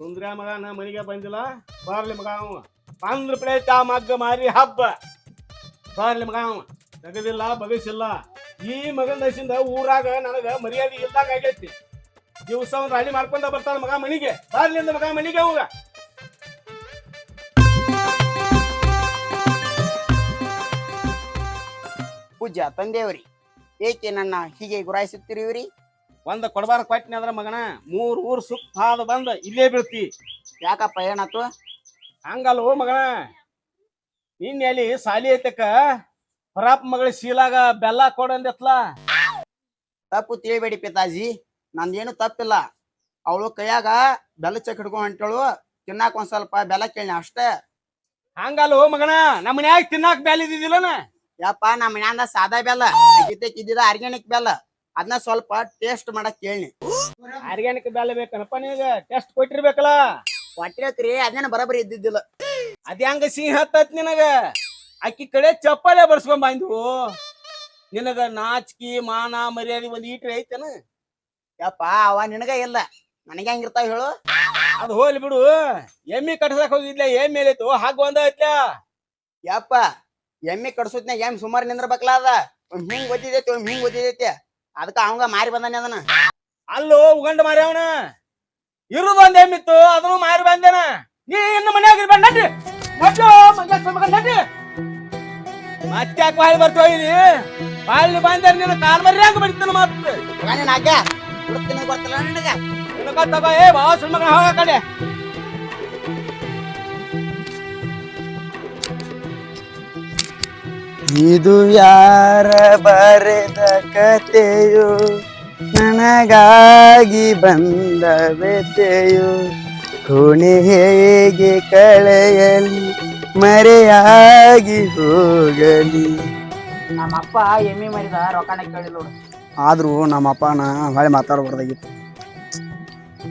ಸುಂದ್ರ ಮಗ ನಾ ಮನೆಗೆ ಬಂದಿಲ್ಲ. ಬರ್ಲಿ ಮಗ ಅವ. ಬಂದ್ರ ಪ್ಲೇಟ್ ಆ ಮಗ್ಗ ಮಾರಿ ಹಬ್ಬ. ಬರ್ಲಿ ಮಗ ಅವ. ತೆಗದಿಲ್ಲ, ಬಗಸಿಲ್ಲ. ಈ ಮಗನ ದಯಸಿಂದ ಊರಾಗ ನನಗ ಮರ್ಯಾದೆ ಇಲ್ದಾಗ ಆಗೈತಿ. ದಿವಸ ಒಂದ್ ರಾಣಿ ಮಾಡ್ಕೊಂಡ ಬರ್ತಾನ ಮಗ ಮನಿಗೆ. ಬಾರ್ಲಿಂದ ಮಗ ಮನಿಗೆ ಅವಾಗ ಪೂಜ್ಯ ತಂದೆಯವರಿ, ಏಕೆ ನನ್ನ ಹೀಗೆ ಗುರಾಯಿಸುತ್ತಿರುವಿರಿ? ಒಂದ್ ಕೊಡಬಾರ ಕೊಟ್ಟಿನಿ ಅಂದ್ರ ಮಗನ ಮೂರ್ ಊರ್ ಸುತ್ತ ಬಂದು ಇಲ್ಲೇ ಬೀಳ್ತಿ. ಯಾಕಪ್ಪ ಏನಾತು? ಹಂಗಲ್ವೋ ಮಗನ? ನಿನ್ನೆ ಅಲ್ಲಿ ಸಾಲಿ ಐತಕ್ಕ ಹೊರಪ್ಪ ಮಗಳ ಶೀಲಾಗ ಬೆಲ್ಲ ಕೊಡಂದಿತ್ಲಾ ತಪ್ಪು ತಿಳಿಬೇಡಿ ಪಿತಾಜಿ ನಂದೇನು ತಪ್ಪಿಲ್ಲ. ಅವಳು ಕೈಯಾಗ ಬೆಲ್ಲ ಚಕ್ ಹಿಡ್ಕೊಂಡ್ ಹೊಂಟಳು ತಿನ್ನಾಕ ಒಂದ್ ಸ್ವಲ್ಪ ಬೆಲ್ಲ ಕೇಳಿ ಅಷ್ಟೇ. ಹಂಗಲ್ವೋ ಮಗನ? ನಮ್ಮ ಮನ್ಯಾಗ ತಿನ್ನಾಕ ಬೆಲ್ಲ ಇದ್ದಿದ್ದಿಲ್ಲನ? ಯಪ್ಪ ನಮ್ಮ ಮನ್ಯಾಂದ ಸಾದಾ ಬೆಲ್ಲ ಇದ್ದಿದ ಆರ್ಗ್ಯಾನಿಕ್ ಬೆಲ್ಲ. ಅದನ್ನ ಸ್ವಲ್ಪ ಟೇಸ್ಟ್ ಮಾಡಕ್ ಕೇಳಿ ಆರ್ಗ್ಯಾನಿಕ್ ಬೆಲ್ಲ ಬೇಕನಪ್ಪ ನಿನಗ? ಟೆಸ್ಟ್ ಕೊಟ್ಟಿರ್ಬೇಕಲ್ಲ? ಕೊಟ್ಟಿರತ್ರಿ ಅದೇನ ಬರಬರಿ ಇದ್ದಿದ್ದಿಲ್ಲ. ಅದ್ ಹೆಂಗ ಸಿಹಿ ಹತ್ತತ್ ನಿನಗ? ಅಕ್ಕಿ ಕಡೆ ಚಪ್ಪಲೆ ಬರ್ಸ್ಕೊಂಡ್ ಬಂದ್ವು. ನಿನಗ ನಾಚಿಕಿ ಮಾನ ಮರ್ಯಾದೆ ಒಂದ್ ಈಟ್ರಿ ಐತನ? ಯಪ್ಪ ಅವ ನಿನಗ ಇಲ್ಲ. ನನಗೆ ಹೆಂಗಿರ್ತಾವ ಹೇಳು? ಅದು ಹೋಗ್ಲಿ ಬಿಡು. ಎಮ್ಮಿ ಕಟ್ಸಕ್ ಹೋಗಿದ್ಲ ಏನ್ ಮೇಲೈತು ಹಾಗ ಒಂದ ಐತ್ಲ. ಯಪ್ಪ ಎಮ್ಮಿ ಕಡ್ಸುತ್ನ್ಯಾಗ ಎಮ್ಮಿ ಸುಮಾರು ನಿಂದ್ರಬೇಕಲ್ಲ ಅದ. ಹಿಂಗ್ ಗೊತ್ತಿದೈತಿ ಹಿಂಗ್ ಗೊತ್ತಿದೈತಿ ಅದಕ್ಕ ಅವಂಗ ಮಾರಿ ಬಂದಾನೆ ಅದನ್ನ. ಅಲ್ಲೋ ಉಗಂಡ ಮಾರಿ ಅವನ. ಇರುದು ಒಂದ್ ಎಮ್ಮಿತ್ತು ಅದನ್ನು ಮಾರಿ ಬಂದೇನ. ನೀ ಇನ್ನು ಮನ್ಯಾಗ ಇರ್ಬೇಡ ನಡ್ರಿ. ಮೊದ್ಲು ಮಂಗ್ಯಾಸ್ವಾಮಿ ಮಗ ನಡ್ರಿ. ಮತ್ತೆ ಯಾಕೆ ಬಾಳಿ ಬರ್ತೋ ಇಲ್ಲಿ? ಬಾಳಿ ಬಂದ್ರೆ ನಿನ್ನ ಕಾಲ್ ಮರಿ ಹಂಗ ಬಡಿತಾನ ಮಾತು. ನೀನ್ ಹಾಕ ಹುಡುಕ್ತೀನಿ ಬರ್ತಿಲ್ಲ ನನಗ? ತಗೋ ಏ ಬಾವ ಸುಮ್ಮನೆ ಹೋಗ ಕಡೆ. ಇದು ಯಾರ ಬರೆದ ಕತೆಯು ನನಗಾಗಿ ಬಂದ ವ್ಯತೆಯು ಕೋಣೆ ಹೇಗೆ ಕಳೆಯಲಿ? ಮರೆಯಾಗಿ ಹೋಗಲಿ? ನಮ್ಮಪ್ಪ ಎಮ್ಮಿ ಮರಿದ ರೊಕ್ಕನ ಕೇಳಿಲ್ಲ ಆದ್ರೂ ನಮ್ಮಪ್ಪನ ಹೊಳೆ ಮಾತಾಡ್ಬಾರ್ದಾಗಿತ್ತು.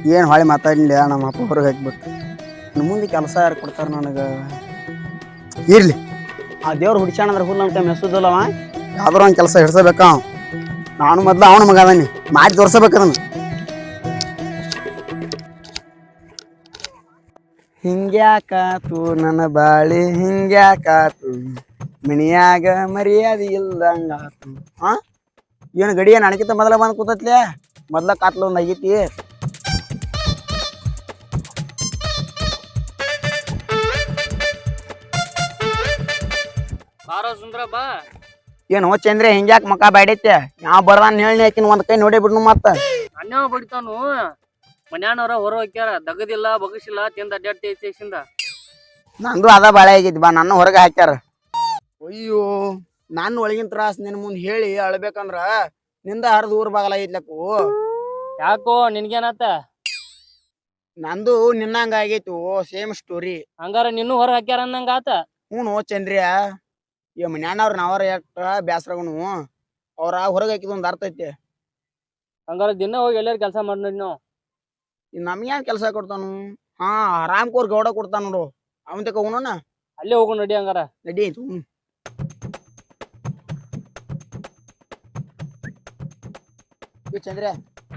ಏನು ಹೊಳೆ ಮಾತಾಡಿಲ್ಲ ನಮ್ಮಪ್ಪ ಹೊರಗೆ ಹಾಕ್ಬಿಟ್ಟು ಇನ್ನು ಮುಂದೆ ಕೆಲಸ ಯಾರು ಕೊಡ್ತಾರೆ ನನಗೆ? ಇರ್ಲಿ. ಆ ದೇವ್ರ ಹುಡ್ಸ್ಯಾಣ ಅಂದ್ರೆ ಹುಲ್ಲು ಟೈಮ್ ಮೆಸುದಿಲ್ಲವ ಯಾವ್ದಾರ ಒಂದು ಕೆಲಸ ಹಿಡ್ಸಬೇಕ ನಾನು ಮೊದ್ಲು ಅವನ ಮಗ ಅದಾನಿ. ಮಾಡಿ ತೋರ್ಸಬೇಕು ಅದನ್ನ. ಹಿಂಗ್ಯಾಕಾತು ನನ್ನ ಬಾಳೆ ಹಿಂಗ್ಯಾಕಾತು ಮಣಿಯಾಗ ಮರ್ಯಾದೆ ಇಲ್ದಂಗಾತು ಹಾ ಏನು ಗಡಿಯ ನನಗಿಂತ ಮೊದಲ ಬಂದು ಕೂತತ್ಲೆ? ಮೊದ್ಲ ಕಾತ್ಲ ಒಂದು ಆಗೈತಿ. ಸುಂದ್ರ ಬಾ ಏನು ಚಂದ್ರೆ ಹಿಂಗ್ಯಾಕ್ ಮಕ ಬ್ಯಾಡೈತೆ? ಯಾವ ಬರ್ದಾನ ಹೇಳಿ ಆಕಿನ ಒಂದ್ ಕೈ ನೋಡಿ ಬಿಡ್ನು ಮತ್ತ. ಅನ್ಯಾವ ಬಡಿತಾನು ಮನ್ಯಾನವ್ರ ಹೊರ ಹೋಗ್ಯಾರ. ದಗದಿಲ್ಲ ಬಗಸಿಲ್ಲ ತಿಂದ ಅಡ್ಡಾಡ್ತೈಸಿಂದ ನಂದು ಅದ ಬಾಳೆ ಆಗೈತಿ ಬಾ ನನ್ನ ಹೊರಗೆ ಹಾಕ್ಯಾರ. ಅಯ್ಯೋ ನನ್ನ ಒಳಗಿನ ತ್ರಾಸ್ ನಿನ್ ಮುಂದ್ ಹೇಳಿ ಅಳ್ಬೇಕಂದ್ರ ನಿಂದ ಹರಿದು ಊರ್ ಬಾಗಲಾಗೈತ್ಲಕ್ಕು ಯಾಕೋ ನಿನ್ಗೇನತ್ತ ನಂದು ನಿನ್ನಂಗ ಆಗೈತು ಸೇಮ್ ಸ್ಟೋರಿ ಹಂಗಾರ ನಿನ್ನೂ ಹೊರ ಹಾಕ್ಯಾರ ಅನ್ನಂಗ ಆತ? ಹ್ಞೂ ಚಂದ್ರಿಯ ಈ ಮನ್ಯಾನವ್ರ ನಾವರ ಯಾಕ ಬ್ಯಾಸ್ರಗನು ಅವ್ರ ಹೊರಗೆ ಹಾಕಿದ ಒಂದ್ ಅರ್ಥ ಐತಿ. ಹಂಗಾರ ದಿನ ಹೋಗಿ ಎಲ್ಲಾರು ಕೆಲಸ ಮಾಡಿ ನೋಡಿ ನಾವು ನಮ್ಗೇನ್ ಕೆಲಸ ಕೊಡ್ತಾನು? ಹಾ ಆರಾಮ್ ಕೋರ್ ಗೌಡ ಕೊಡ್ತಾನ ನೋಡು. ಅವನ್ ತಕ ಉಣ್ಣೋಣ ಅಲ್ಲೇ ಹೋಗು ನಡಿ ಹಂಗಾರ. ನಡಿ ಹ್ಮ್. ಚಂದ್ರೆ ಚಂದ್ರ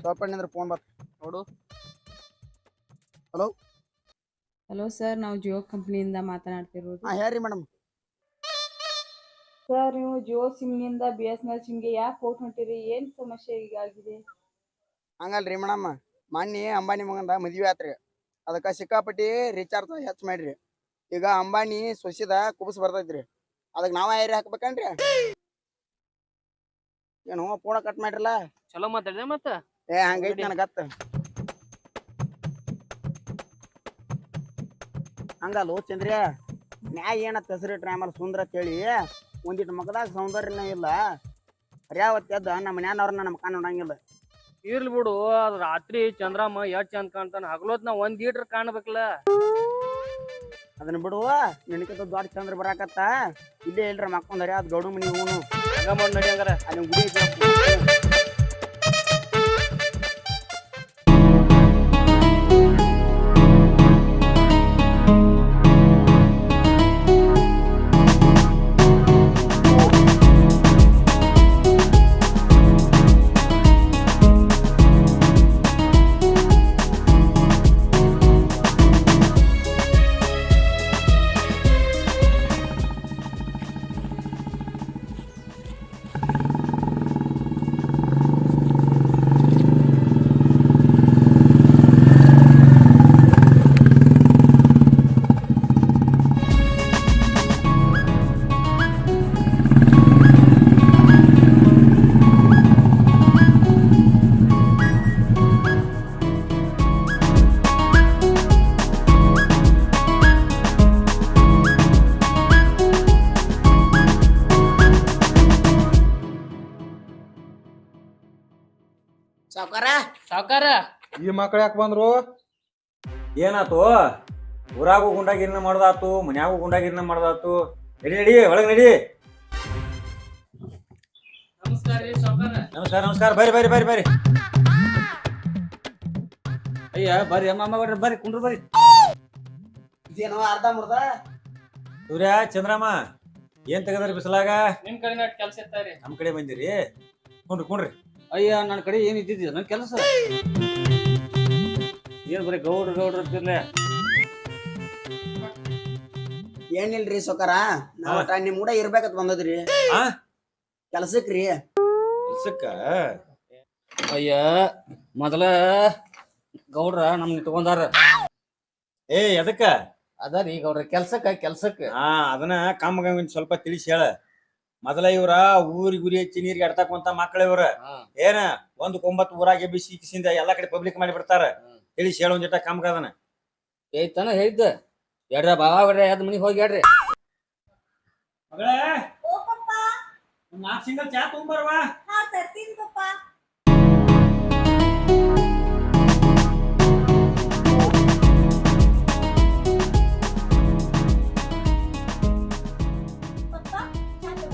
ಸ್ವಲ್ಪ ಫೋನ್ ಬರ್ತ ನೋಡು. ಹಲೋ ಹಲೋ ಸರ್ ನಾವು ಜಿಯೋ ಕಂಪ್ನಿಯಿಂದ ಮಾತನಾಡ್ತಿರೋದು. ಹಾ ಹೇಳ್ರಿ ಮೇಡಮ್ ಸರ್ ನೀವು ಜಿಯೋ ಸಿಮ್ನಿಂದ ಬಿ ಎಸ್ ಎನ್ ಎಲ್ ಸಿಮ್ಗೆ ಯಾಕೆ ಹೋಗಿ ಹೊಂಟಿರಿ? ಏನು ಸಮಸ್ಯೆ ಈಗ ಆಗಿದೆ ಹಂಗಲ್ರಿ ಮೇಡಮ್. ಮೊನ್ನೆ ಅಂಬಾನಿ ಮಗಂದ ಮದುವೆ ಆತ್ರಿ. ಅದಕ್ಕ ಸಿಕ್ಕಾಪಟ್ಟಿ ರೀಚಾರ್ಜ್ ಹೆಚ್ಚ ಮಾಡ್ರಿ. ಈಗ ಅಂಬಾನಿ ಸೊಸಿದ ಕುಬಸ್ ಬರ್ತೈತ್ರಿ. ಅದಕ್ಕೆ ನಾವ ಏರಿ ಹಾಕ್ಬೇಕನ್ರಿ? ಏನು ಪೂಣ ಕಟ್ ಮಾಡ್ರಲ್ಲ? ಚಲೋ ಮಾತಾಡಿದೆ ಮತ್ತ? ಏ ಹಂಗೈತಿ ನನಗೆ ಹಂಗಲ್ಲ ಹಂಗಲ್ಲ ಚಂದ್ರಿಯ. ನ್ಯಾಯ ಏನತ್ತ ಹೆಸರಿಟ್ರಿ ಆಮೇಲೆ ಸುಂದರ ಕೇಳಿ. ಒಂದಿಟ್ಟು ಮಗದಾಗ ಸೌಂದರ್ಯನ ಇಲ್ಲ. ಹರ್ಯಾವತ್ತಿ ಎದ್ದ ನಮ್ಮ ಮನ್ಯಾನವ್ರನ್ನ ನಮ್ಮ ಕಾಣ ನೋಡಂಗಿಲ್ಲ. ಇರ್ಲಿ ಬಿಡು ಅದ್ ರಾತ್ರಿ ಚಂದ್ರಮ್ಮ ಎಷ್ಟ್ ಚಂದ ಕಾಣ್ತಾನ. ಹಗಲೊತ್ ನಾ ಒಂದ್ ಈಟ್ರ್ ಕಾಣ್ಬೇಕಲ್ಲ. ಅದನ್ನ ಬಿಡುವ ನಿನಕಿಂತ ದೊಡ್ಡ ಚಂದ್ರ ಬರಾಕತ್ತ. ಇಲ್ಲೇ ಇಲ್ರ ಮಕ್ಕೊಂಡ್ ಅದು ಗೌಡು ಮನಿ ಹೂನು. ಹಂಗ ಮಾಡಿ ನಡಿ ಹಂಗಾರ. ಅಲ್ಲಿ ಗುಡಿ ಐತಿ ಸಾವ್ಕಾರ? ಈ ಮಕ್ಳು ಯಾಕೆ ಬಂದ್ರು? ಏನಾತು? ಊರಾಗೂ ಗುಂಡಾಗಿರ್ನ ಮಾಡ್ದಾತು ಮನ್ಯಾಗೂ ಗುಂಡಾಗಿರ್ನ ಮಾಡ್ದಾತು. ನಡಿ ನಡಿ ಒಳಗ್ ನಡಿ. ನಮಸ್ಕಾರ ರೀ ಸಾವ್ಕಾರ. ನಮಸ್ಕಾರ ನಮಸ್ಕಾರ. ಬರ್ರಿ ಬರ್ರಿ ಬರ್ರಿ ಬರ್ರಿ. ಅಯ್ಯ ಬರ್ರಿ ಅಮ್ಮ ಬರ್ರಿ ಬರ್ರಿ ಕುಂಡ್ರು ಬರ್ರಿ. ಇದೇನೋ ಅರ್ಧ ಮುರ್ದ? ಸೂರ್ಯ ಚಂದ್ರಮ್ಮ ಏನ್ ತೆಗದ್ರಿ ಬಿಸಲಾಗ? ನಿಮ್ ಕಡೆ ಕೆಲ್ಸ ಇರ್ತಾರಿ ನಮ್ ಕಡೆ ಬಂದಿರಿ. ಕುಂಡ್ರಿ ಕುಂಡ್ರಿ. ಅಯ್ಯ ನನ್ನ ಕಡೆ ಏನ್ ಇದ್ದಿದ್ದಿಲ್ಲ ನನ್ನ ಕೆಲಸ. ಏನ್ ಬರೀ ಗೌಡ್ರ ಗೌಡ್ರ ಅಂತಿರ್ಲೆ ಏನಿಲ್ರಿ ಸೊಕಾರ? ನಾವ್ ಒಟ್ಟ ನಿಮ್ ಕೂಡ ಇರ್ಬೇಕತ್ ಬಂದದ್ರಿ. ಆ? ಕೆಲ್ಸಕ್ರಿ. ಕೆಲ್ಸಕ್ಕ? ಅಯ್ಯ ಮೊದಲ ಗೌಡ್ರ ನಮ್ನ ಇಟ್ಕೊಂಡಾರ. ಏ ಎದಕ್ಕ? ರೀ ಗೌಡ್ರ ಕೆಲ್ಸಕ್ಕ ಕೆಲ್ಸಕ್ಕ. ಹಾ ಅದನ್ನ ಕಾಮಗಾಮಿ ಸ್ವಲ್ಪ ತಿಳಿಸಿ ಹೇಳ. ಮೊದಲ ಇವ್ರ ಊರಿಗೆ ಗುರಿ ಹಚ್ಚಿ ನೀರಿಗೆ ಎಡ್ತಕ್ಕಂತ ಮಕ್ಳ ಇವ್ರ. ಏನ ಒಂದು ಒಂಬತ್ತು ಊರಾಗೆ ಬಿಸಿ ಕಿಸಿಂದ ಎಲ್ಲಾ ಕಡೆ ಪಬ್ಲಿಕ್ ಮಾಡಿ ಬಿಡ್ತಾರ. ಹೇಳಿ ಹೇಳ ಒಂದ್ ಜಟ ಹೇಳ್ತಾನ ಅದನ್ನ. ಏಯ್ತಾನ ಹೇಳಿದ್ದ? ಎಡ್ರ ಬಾವ ಬಿಡ್ರಿ ಎದ್ ಮನಿಗ್ ಹೋಗಿ ಹೇಳ್ರಿ ಮಗಳೇ ನಾಲ್ಕು ಸಿಂಗಲ್ ಚಾ ತುಂಬರ್ವಾ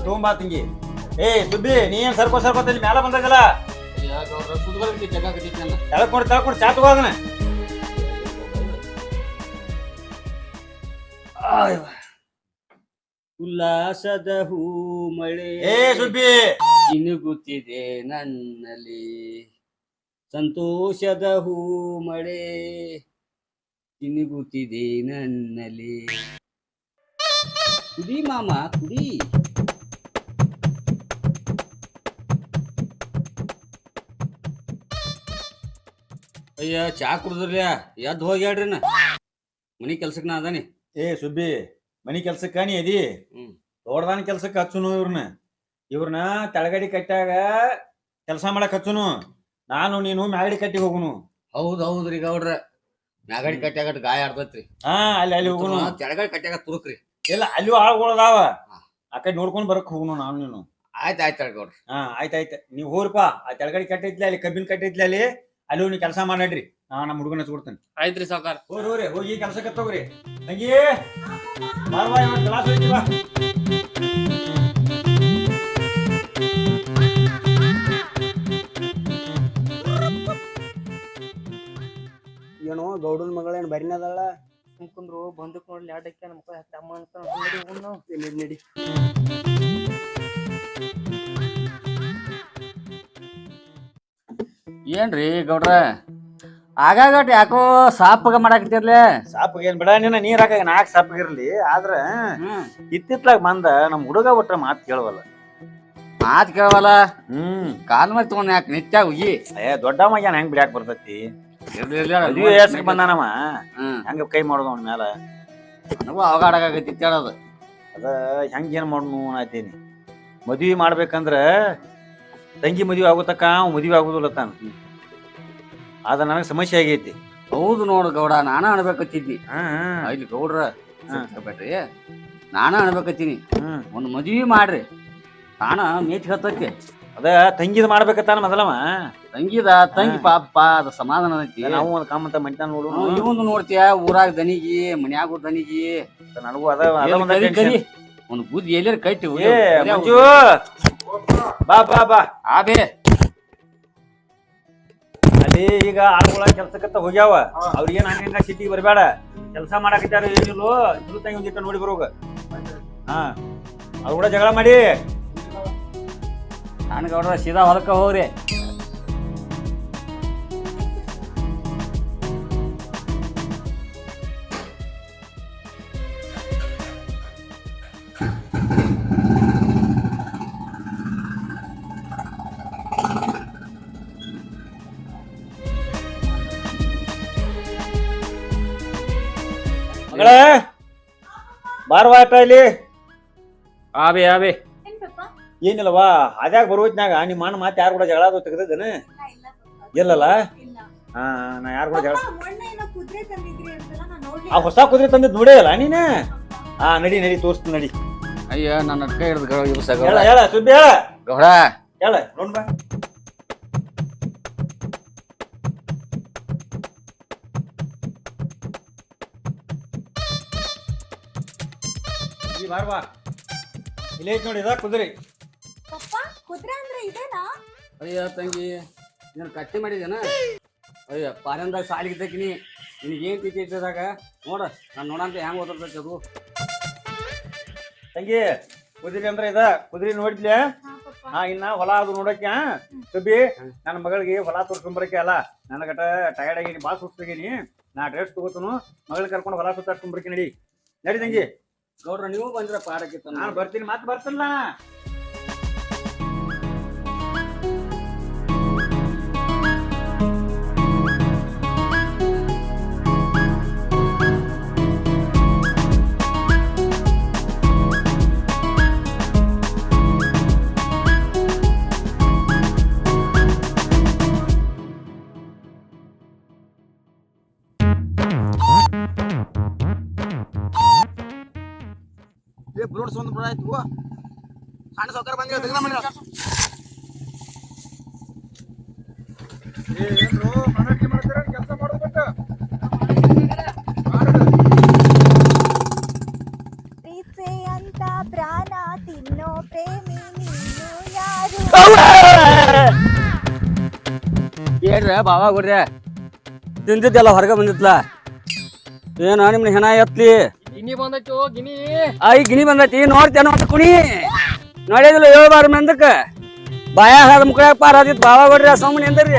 ತುಂಬಾ ತಿಂಗಿ. ಏ ಸುದ್ದಿ ನೀ ಏನ್ ಸರ್ಕೋ ಸರ್ಕೋತ ಮ್ಯಾಲ ಬಂದಾಗಲ್ಲ? ಜಗ ಕಟ್ಟಿದ್ನ ತೆಳಕೊಂಡ್ ತೆಳಕೊಂಡ್ ಚಾ ತಗೋ ಅದನ್ನ. ಉಲ್ಲಾಸದ ಹೂ ಮಳೆ. ಏ ಸುಬ್ಬಿ. ಇನುಗುತ್ತಿದೆ ನನ್ನಲ್ಲಿ. ಸಂತೋಷದ ಹೂ ಮಳೆ. ಇನುಗುತ್ತಿದೆ ನನ್ನಲ್ಲಿ. ಕುಡಿ ಮಾಮ ಕುಡಿ. ಅಯ್ಯ ಚಾ ಕುಡಿದ್ರಲ್ಲ ಎದ್ದು ಹೋಗಿ ಹೇಳ್ರಿ ನಾ ಮನಿ ಕೆಲ್ಸಕ್ಕೆ ನಾ ಅದಾನಿ. ಏ ಸುಬ್ಬಿ ಮನಿ ಕೆಲ್ಸಕ್ಕ ನೀ ಅದಿ ಹ್ಮ್. ತೋಟದಾನ ಕೆಲ್ಸಕ್ಕ ಹಚ್ಚುನು ಇವ್ರನ್ನ ಇವ್ರನ್ನ ತೆಳಗಡಿ ಕಟ್ಟಾಗ ಕೆಲಸ ಮಾಡಕ್ ಹಚ್ಚುನು. ನಾನು ನೀನು ಮ್ಯಾಗಡಿ ಕಟ್ಟಿ ಹೋಗುನು. ಹೌದ್ ಹೌದ್ರಿ ಗೌಡ್ರ. ಮ್ಯಾಗಡಿ ಕಟ್ಟ್ಯಾಗಟ್ ಗಾಯ ಆಡ್ತೈತ್ರಿ. ಹಾ ಅಲ್ಲಿ ಅಲ್ಲಿ ಹೋಗುನು. ತೆಳಗಡೆ ಕಟ್ಟ್ಯಾಗ ತುರುಕ್ರಿ. ಇಲ್ಲ ಅಲ್ಲಿಯೂ ಆಳ್ಗೊಳದಾವ. ಆ ಕಡೆ ನೋಡ್ಕೊಂಡ್ ಬರಕ್ ಹೋಗುನು ನಾನು ನೀನು. ಆಯ್ತ್ ಆಯ್ತ್ ಗೌಡ್ರಿ. ಹಾ ಹಾ ಆಯ್ತಾಯ್ತು ನೀವ್ ಹೋರಪ್ಪ ಆ ತೆಳಗಡಿ ಕಟ್ಟೈತ್ಲೆ ಅಲ್ಲಿ ಕಬ್ಬಿನ ಕಟ್ಟೈತ್ಲೆ ಅಲ್ಲಿ. ಅಲ್ಲಿ ನೀವು ಕೆಲಸ ಮಾಡ್ರಿ ನಾ ನಮ್ಮ ಹುಡುಗನ ಹಚ್ಕೊಡ್ತೇನೆ ಆಯ್ತ್ರಿ ಸಾವುಕಾರ. ಹೋಗ್ರಿ ಹೋಗ್ರಿ ಹೋಗಿ ಕೆಲಸಕ್ಕೆ ತಗೋರಿ ತಂಗಿ ಬಾರ್ವಾ ಇವತ್ತು ಕ್ಲಾಸ್ ಹೋಯ್ತಿ ಬಾ. ಏನೋ ಗೌಡನ ಮಗಳೇನ್ ಬರಿನದಲ್ಲ ಕುಂದ್ರು ಬಂದಕ್ ನೋಡ್ಲಿ ಆಟಕ್ಕೆ ನಮ್ಮ ಅಮ್ಮ ಅಂತ ನೋಡಿ. ನಡಿ. ಏನ್ರಿ ಗೌಡ್ರ? ಆಗಾಗ ಯಾಕೋ ಸಾಪಗ ಮಾಡಾಕತ್ತಿರ್ಲೆ? ಸಾಪಿಗೆ ಏನ್ ಬಿಡ ನಿನ್ನ ನೀರ್ ಹಾಕ ನಾಲ್ಕು ಸಾಪಿಗಿರ್ಲಿ ಆದ್ರ ಇತ್ತಿತ್ಲಾಗ ಬಂದ ನಮ್ ಹುಡುಗ ಒಟ್ಟ ಮಾತು ಕೇಳವಲ್ಲ. ಮಾತ್ ಕೇಳವಲ್ಲ? ಹ್ಮ್. ಕಾಲ್ ಮೇಲೆ ತಗೊಂಡ್ ಯಾಕೆ ನಿತ್ಯ ಉಗಿ? ಏ ದೊಡ್ಡ ಮಗ್ಯಾನ ಹೆಂಗ್ ಬಿಡಾಕ್ ಬರ್ತೈತಿ? ಬಂದಾನಮ್ಮ ಇರ್ಲಿ ಮದ್ವಿ ಹೆಸರು ಬಂದಾನವ. ಹ್ಮ್. ಹೆಂಗ ಕೈ ಮಾಡೋದು ಅವ್ನ ಮ್ಯಾಲ? ನನಗೂ ಅವಾಗ ಕೇಳೋದು. ಅದ ಹೆಂಗ ಏನ್ ಮಾಡೋನು ಅನ್ನತೀನಿ ಮದ್ವಿ ಮಾಡ್ಬೇಕಂದ್ರ ತಂಗಿ ಮದುವೆ ಆಗೋತಕ್ಕ ಅವ ಮದುವೆ ಆಗುದಿಲ್ಲ ತಾನ. ಅದ ನನಗೆ ಸಮಸ್ಯೆ ಆಗೈತಿ. ಹೌದು ನೋಡು ಗೌಡ ನಾನ ಅನ್ಬೇಕತ್ತಿದ್ನಿ. ಹ್ಮ್ ಇಲ್ಲಿ ಗೌಡ್ರ. ಬೇಡ್ರಿ ನಾನ ಅನ್ಬೇಕತ್ತೀನಿ. ಹ್ಮ್. ಒಂದ್ ಮದ್ವಿ ಮಾಡ್ರಿ. ನಾನ ಮೇಚ್ ಹತ್ತಕ್ಕೆ ಅದ ತಂಗಿದ ಮಾಡ್ಬೇಕತ್ತಾನ ಮೊದಲವ? ತಂಗಿದ ತಂಗಿ ಪಾಪ ಪಾ ಅದ ಸಮಾಧಾನ ಐತಿ. ನಾವು ಒಂದ್ ಕಾಮಂತ ಮಂಟ ನೋಡು ಇವಂದು ನೋಡ್ತೀಯ ಊರಾಗ ದನಿಗಿ ಮನ್ಯಾಗು ದನಿಗಿ. ನನಗೂ ಅದ ಅದ ಎಲ್ಲಿ ಒಂದ ಕರಿ tension. ಕರಿ. ಒಂದ್ ಬುದ್ಧಿ ಎಲ್ಲಾರ ಕಟ್ಟಿ ಏ ಮಂಜು! ಬಾ ಬಾ ಬಾ. ಆಬಿ ಅಲ್ಲಿ ಈಗ ಆಳುಗಳ ಕೆಲ್ಸಕ್ಕಂತ ಹೋಗ್ಯಾವ. ಅವ್ರಿಗೇನ್ ಹಂಗ ಸಿಟಿಗೆ ಬರಬೇಡ. ಕೆಲಸ ಮಾಡಾಕಿದ್ದಾರ ಏನಿಲ್ಲೋ ಇಲ್ಲೂ ತಂಗಿ ಒಂದಿಟ್ಟ ನೋಡಿ ಬರೋಗ. ಹಾ. ಅವ್ರು ಕೂಡ ಜಗಳ ಮಾಡಿ. ನಾನು ಅವ್ರ ಸೀದಾ ಹೊಲಕ್ಕ ಹೋಗ್ರಿ. ಮಗಳೇ ಬಾರ್ವಾ ಅಟ್ಟ ಇಲ್ಲಿ ಆಬೇ. ಆಬೆ ಏನಿಲ್ಲವಾ ಅದ್ಯಾಗ ಬರುವತ್ನಾಗ ನಿಮ್ಮ ಅಣ್ಣ ಮಾತು ಯಾರು ಕೂಡ ಜಗಳ ಅದು ತೆಗ್ದದನ ಇಲ್ಲಲ್ಲ? ಹಾ ನಾ ಯಾರು ಕೂಡ ಜಗಳ ಆ ಹೊಸ ಕುದುರೆ ತಂದಿದ್ ನೋಡೇ ಅಲ್ಲ ನೀನ? ಹಾ ನಡಿ ನಡಿ ತೋರಿಸ್ತೀನಿ ನಡಿ. ಅಯ್ಯ ನನ್ನ ಕೈ ಹಿಡಿದು ಇವ್ಸ ಹೇಳ ಸುದ್ದಿ ಹೇಳ. ಗೌಡ. ಹೇಳ ನೋಡ್ ಬಾರ್ ಬಾ. ಇಲ್ಲೇ ಐತ್ ನೋಡಿ ಇದ ಕುದುರೆ. ಪಪ್ಪ ಕುದುರೆ ಅಂದ್ರೆ ಇದೇನಾ? ಅಯ್ಯ ತಂಗಿ ನೀನು ಕಟ್ಟಿ ಮಾಡಿದೇನ ಅಯ್ಯ ಪಾರಂದಾಗ ಸಾಲಿಗೆ ತಕ್ಕಿನಿ ನಿನಗೆ ಏನ್ ತಿಥಿ ಇದ್ದದಾಗ ನೋಡ ನಾನು ನೋಡಂತ ಹೆಂಗ್ ಓದಿರ್ತೈತಿ ಅದು. ತಂಗಿ ಕುದುರೆ ಅಂದ್ರೆ ಇದ ಕುದುರೆ ನೋಡಿದ್ಲೆ? ಹಾ ಹಾ ಇನ್ನ ಹೊಲ ಅದು ನೋಡಕ್ಕೆ ಕಬ್ಬಿ ನನ್ನ ಮಗಳಿಗೆ ಹೊಲ ತೋರ್ಸ್ಕೊಂಬರಕ್ಕೆ ಅಲ್ಲ. ನನಗಟ ಟಯರ್ಡ್ ಆಗೀನಿ ಭಾಳ ಸುಸ್ತಾಗೀನಿ. ನಾ ಡ್ರೆಸ್ ತಗೋತನು ಮಗಳಿಗೆ ಕರ್ಕೊಂಡು ಹೊಲ ಸುತ್ತಾಡ್ಸ್ಕೊಂಬರಕ್ಕೆ ನಡಿ. ನಡಿ ತಂಗಿ. ಗೌಡ್ರ ನೀವು ಬಂದ್ರ ಪಾಡಕ್ಕೆ ನಾನು ಬರ್ತೀನಿ ಮತ್ತೆ ಬರ್ತಿಲ್ಲ. ಬಿಡ ಆಯ್ತು ಸಣ್ಣ ಸೌಕರ್ಯ ಬಂದಿಲ್ಲ ತೆಗ್ದ ಮಾಡಿ ಕೆಲಸ ಮಾಡ್ಬೇಕು ಪ್ರೀತಿ ಅಂತ ಪ್ರಾಣ ತಿನ್ನೋ ಪ್ರೇಮಿ ನೀನು ಯಾರು? ಏನ್ರ ಬಾವ ಗುಡ್ರೆ. ತಿಂದಿದ್ದೆಲ್ಲ ಹೊರಗೆ ಬಂದಿತ್ಲ ಏನ ನಿಮ್ನ ಹೆಣ ಎತ್ಲಿ? ಗಿನಿ ಬಂದೈತಿ ಗಿನಿ ಐ ಗಿನಿ ಬಂದೈತಿ ನೋಡ್ತೇನ ಅಂತ ಕುಣಿ. ನೋಡಿದಿಲ್ಲ ಏಳು ಬಾರ ಮಂದಕ್ಕ? ಬಾಯ ಹಾದ ಮುಖ ಪಾರ ಆದಿತ್ತು ಬಾವ ಬಿಡ್ರಿ ಸುಮ್ಮನೆ ಎಂದ್ರಿ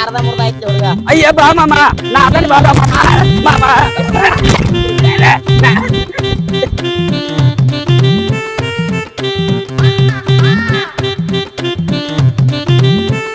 ಅರ್ಧ ಮುರ್ದ ಆಯ್ತು ಹುಡುಗ ಅಯ್ಯ ಬಾ ಮಾಮ ನಾ ಅದನ್ನ ಬಾ ಮಾಮ ಮಾಮ